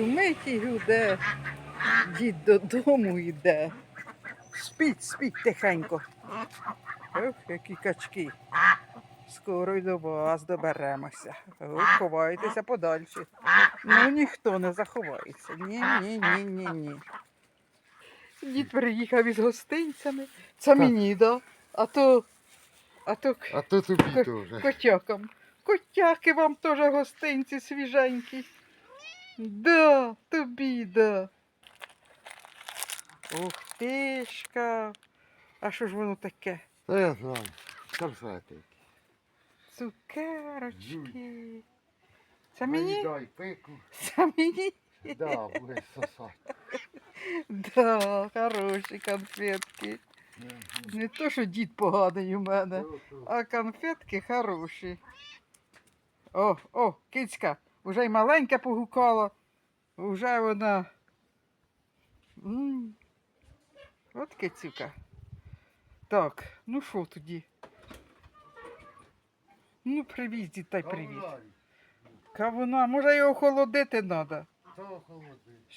шумить і гуде. Дід додому йде. Спіть, спіть тихенько. Ох, які качки. Скоро й до вас доберемося. Ох, ховайтеся подальше. Ну ніхто не заховається. Ні, ні, ні, ні, ні. Дід приїхав із гостинцями. Це Так. мені, да? А то. А то к- А то тобі теж. котякам. Котяки вам теж гостинці свіженькі. Да, тобі, да. Ух тишка. А що ж воно таке? Та я знаю. Конфети. Цукерочки. Це мені? Дай пику. Це мені? Да, буде сосати. Да, хороші конфетки. Не то, що дід поганий у мене, а конфетки хороші. О, о, кицька, вже й маленька погукала, вже вона. м От кицюка. Так, ну що тоді? Ну, привіт, дід, та й привіт. Кавуна, може його охолодити треба.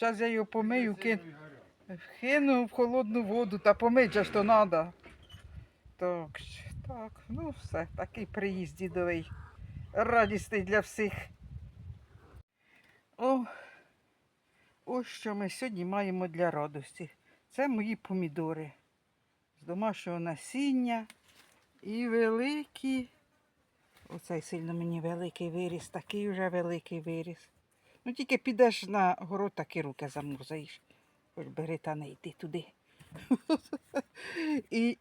Зараз я його помию, кину. Кину в холодну воду та помить ж то треба. Так, так, ну все, такий приїзд дідовий. Радісний для всіх. О, ось що ми сьогодні маємо для радості. Це мої помідори з домашнього насіння і великі. Оцей сильно мені великий виріс, такий вже великий виріс. Ну тільки підеш на город, так і руки замурзаєш. Хоч бери та не йди туди. і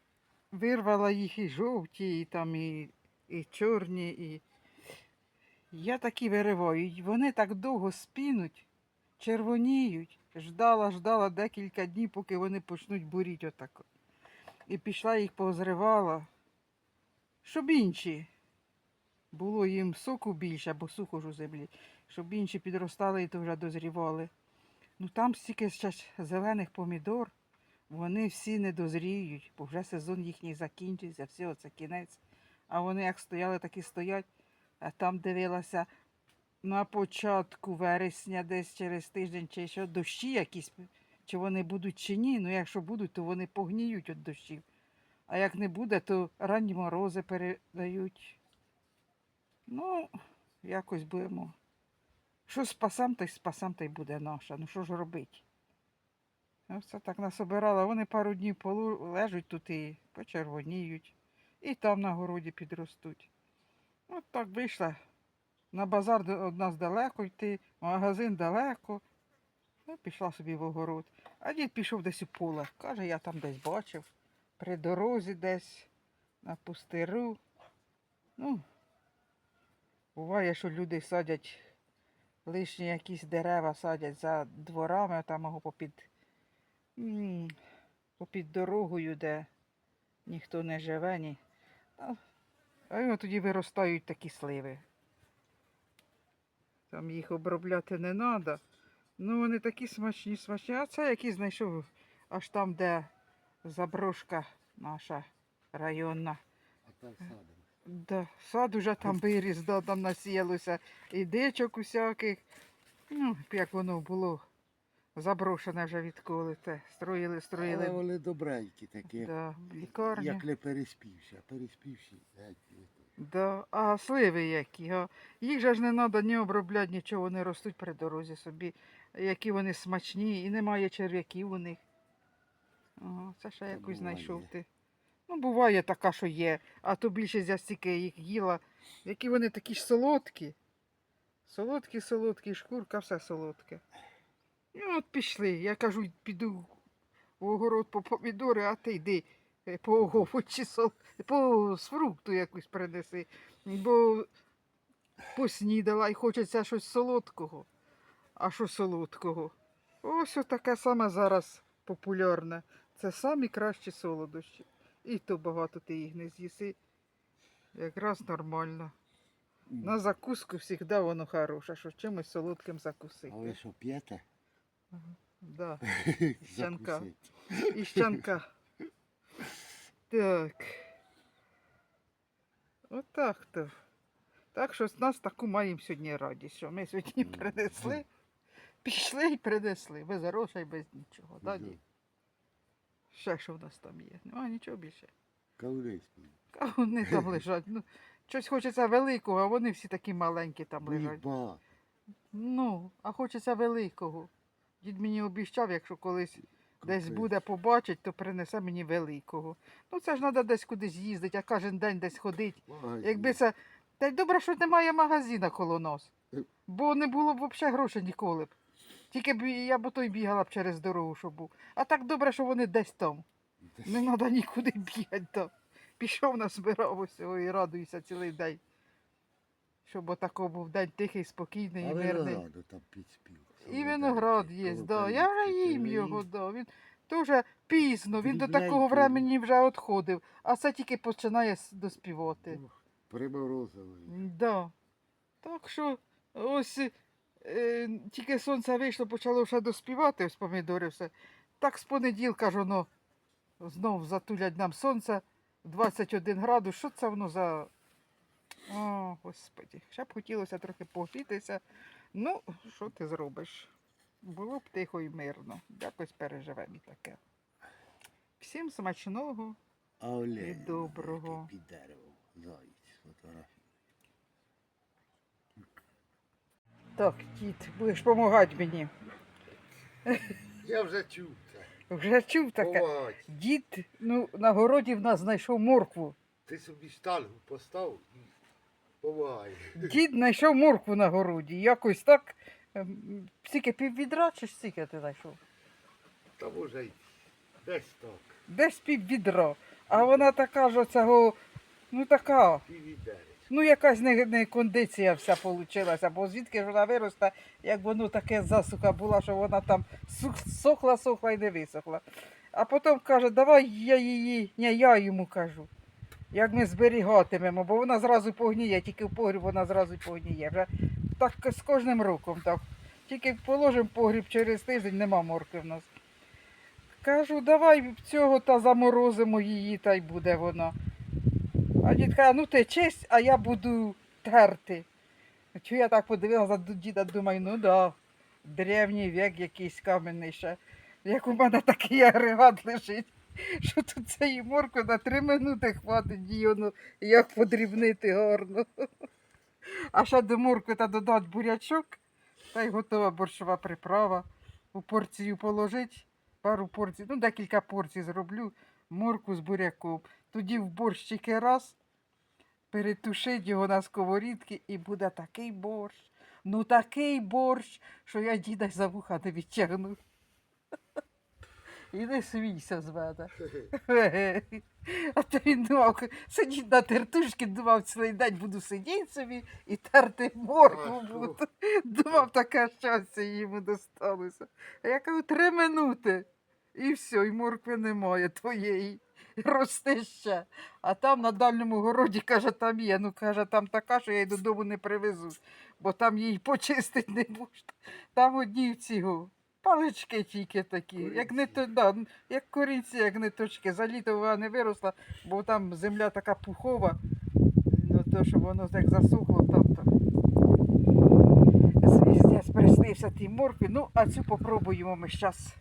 вирвала їх і жовті, і там, і, і чорні, і. Я такі вириваю. Вони так довго спінуть, червоніють. Ждала, ждала декілька днів, поки вони почнуть буріти отако. І пішла їх позривала, щоб інші. Було їм соку більше, бо сухо ж у землі, щоб інші підростали і то вже дозрівали. Ну там стільки зелених помідор, вони всі не дозріють, бо вже сезон їхній закінчився, все, це кінець. А вони як стояли, так і стоять. А там дивилася на початку вересня, десь через тиждень, чи що дощі якісь, чи вони будуть чи ні. Ну якщо будуть, то вони погніють від дощів. А як не буде, то ранні морози передають. Ну, якось будемо. Що спасам, то й спасам, то й буде наша. Ну що ж робить? Ось так насобирала. Вони пару днів полу- лежать тут і почервоніють. І там на городі підростуть. От так вийшла. На базар од нас далеко йти, магазин далеко. Ну, пішла собі в огород. А дід пішов десь у поле. Каже, я там десь бачив. При дорозі десь, на пустиру. Ну, буває, що люди садять лишні якісь дерева садять за дворами, там його попід, попід дорогою, де ніхто не живе, ні. А тоді виростають такі сливи. Там їх обробляти не треба. Ну, вони такі смачні, смачні. А це який знайшов аж там, де заброшка наша районна. А так садимо. Да, сад уже там виріс, да, там насіялося і дичок усяких. Ну, як воно було заброшене вже відколи те. Строїли, Але строїли. вони добренькі такі. Да, лікарня. Як не переспівши, а Да. А сливи які, а? Їх же ж не треба ні обробляти, нічого, вони ростуть при дорозі собі, які вони смачні, і немає черв'яків у них. Ага, це ще якусь знайшов ти. Ну, буває така, що є, а то більше я стільки їх їла. Які вони такі ж солодкі. Солодкі, солодкі, шкурка, все солодке. І от пішли. Я кажу, піду в огород по помідори, а ти йди по овочі, по фрукту якусь принеси. Бо поснідала і хочеться щось солодкого. А що солодкого? Ось таке саме зараз популярне. Це самі кращі солодощі. І то багато ти їх не з'їси. Якраз нормально. На закуску завжди воно хороше, що чимось солодким закусити. А ви що п'єте? Да. Щанка. І щанка. Так. Отак то. Так що з нас таку маємо сьогодні радість, що ми сьогодні принесли Пішли і принесли, без грошей, без нічого. Да. Ще що в нас там є? Нема нічого більше. А вони там лежать. Ну, щось хочеться великого, а вони всі такі маленькі там лежать. Ну, а хочеться великого. Дід мені обіщав, якщо колись десь буде побачить, то принесе мені великого. Ну це ж треба десь кудись їздити, а кожен день десь ходить. Магазин. Якби це. Та й добре, що немає магазина коло нас. Бо не було б взагалі грошей ніколи б. Тільки б я б то й бігала б через дорогу, щоб був. А так добре, що вони десь там. Десь Не треба нікуди бігати там. Пішов назбирав усього і радуйся цілий день. Щоб отако був день тихий, спокійний і мирний. винограду там підспів. І виноград є, да. Я вже їм його, да. Він дуже пізно, він до такого времені вже відходив, а це тільки починає доспівати. Приморозили. Да. Так що ось е, тільки сонце вийшло, почало вже доспівати, ось помідори все. Так з понеділка ж воно знов затулять нам сонце 21 градус. Що це воно за. О, господі. Ще б хотілося трохи погрітися. Ну, що ти зробиш? Було б тихо і мирно. Якось переживемо таке. Всім смачного. А І доброго. Під деревом. Заєць фотографії. Так, дід, будеш допомагати мені. Я вже чув це. Вже чув таке. Помагать. Дід ну, на городі в нас знайшов моркву. Ти собі штангу постав і помагай. Дід знайшов моркву на городі. Якось так. ем, Скільки піввідра чи скільки ти знайшов? Та може й десь так. Десь піввідра. А вона така ж оцього, ну така, ну якась не, не кондиція вся получилася, бо звідки ж вона виросте, як воно таке засуха була, що вона там сохла, сохла і не висохла. А потім каже, давай я її, ні, я йому кажу. Як ми зберігатимемо, бо вона зразу погніє, тільки в погріб вона зразу погніє. Вже так з кожним роком так. Тільки положимо погріб через тиждень, нема морки в нас. Кажу, давай цього та заморозимо її, та й буде вона. А дід каже, ну ти честь, а я буду терти. Чу я так подивилася до діда, думаю, ну да, древній вік якийсь каменний ще. Як у мене такий агрегат лежить, що тут цієї моркви на три минути хватить її, ну, як подрібнити гарно. А ще до моркви та додати бурячок, та й готова борщова приправа. У порцію положить, пару порцій, ну декілька порцій зроблю, морку з буряком. Тоді в борщ тільки раз, перетушить його на сковорідки і буде такий борщ. Ну такий борщ, що я діда за вуха не відтягну. І не смійся з мене. А то він думав, сидіть на тертушці, думав, цілий день буду сидіти собі і терти морку буду. Думав, таке щастя йому досталося. А я кажу, три минути. І все, і моркви немає твоєї. Росте ще. А там на дальньому городі, каже, там є. Ну, каже, там така, що я її додому не привезу, бо там її почистити не можна. Там одні цього. Палички тільки такі, як не то, да, як корінці, як ниточки. За літо вона не виросла, бо там земля така пухова, ну то, що воно як засохло там. Звіздець приснився тій моркві. Ну, а цю попробуємо ми зараз.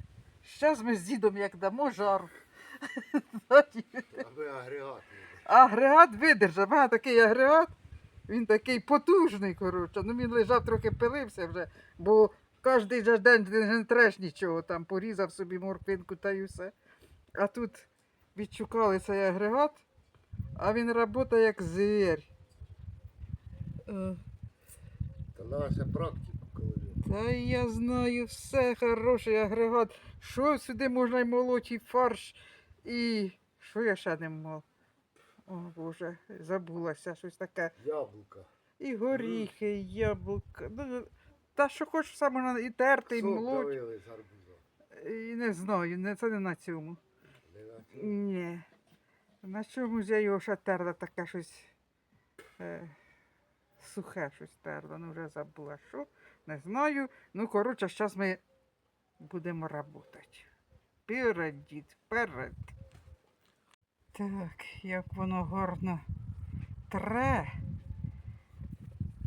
Зараз ми з дідом як дамо жару. Аби агрегат. Агрегат видержав. Мене такий агрегат, він такий потужний, коротше. Ну він лежав трохи пилився вже, бо кожен же день ти не треш нічого, там порізав собі морквинку та й усе. А тут відшукали цей агрегат, а він працює як звір. Е, Та наша практика, коли. Та я знаю, все хороший агрегат. Що сюди можна й молоті фарш і. Що я ще не мав? О Боже, забулася щось таке. Яблука. І горіхи, і яблука. Та що хочеш все можна і терти, і молоть. давили з гарбуза. І не знаю, не, це не на цьому. Не на цьому. Ні. На чомусь я його ще терла таке щось е, сухе щось терла, ну вже забула що. Не знаю. Ну, коротше, зараз ми будемо працювати. Вперед, дід, вперед. Так, як воно гарно тре.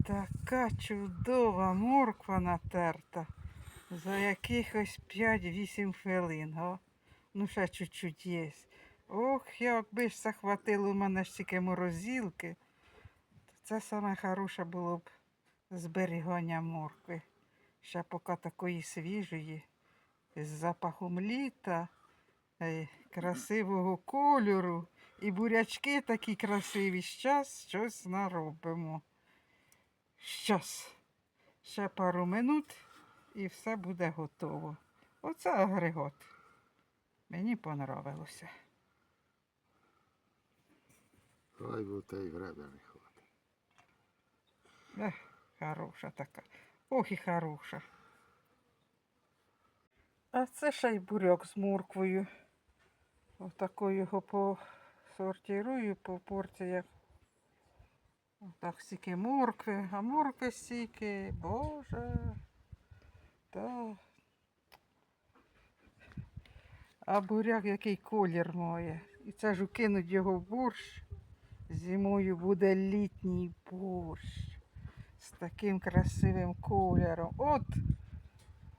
Така чудова морква натерта. За якихось 5-8 хвилин, га? Ну, ще чуть-чуть є. Ох, якби ж захватило у мене тільки морозилки, то це саме хороше було б зберігання моркви. Ще поки такої свіжої, з запахом літа, е, красивого кольору. І бурячки такі красиві. Щас щось наробимо. Щас. Ще пару минут і все буде готово. Оце агрегат. Мені понравилося. Хай бо те й время не хватить. Ех, хороша така. Ох і хороша. А це ще й буряк з морквою. Отако його посортирую по порціях. Отак стільки моркви, а моркви стільки, боже. Та. А буряк який колір має. І це ж укинуть його в борщ. Зимою буде літній борщ з таким красивим кольором. От,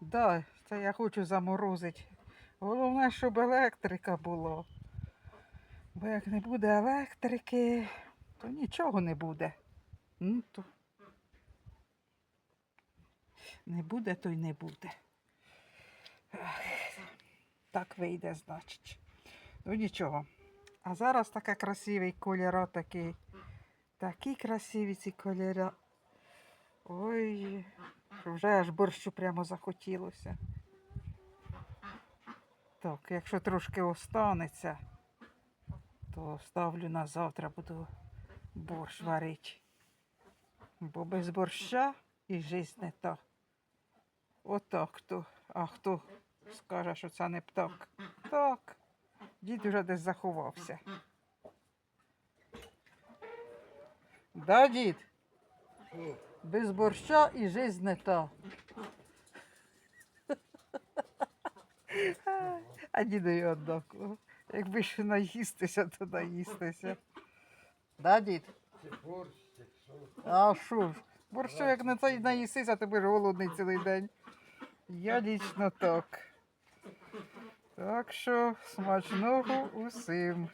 да, це я хочу заморозити. Головне, щоб електрика була. Бо як не буде електрики, то нічого не буде. Ну, то... Не буде, то й не буде. Так вийде, значить. Ну нічого. А зараз таке красивий кольор такий. Такі красиві ці кольори. Ой, вже аж борщу прямо захотілося. Так, якщо трошки останеться, то ставлю на завтра, буду борщ варити. Бо без борща і жизнь не та. Отак то. А хто скаже, що це не птак? Так. Дід уже десь заховався. Да, дід? Без борща і жизнь не та. А дідові однаково. Якби ще наїстися, то наїстися. Да, дід? Борщ? А що ж? Борщу як на цей наїсися, ти будеш голодний цілий день. Я лічно так. Так що смачного усім.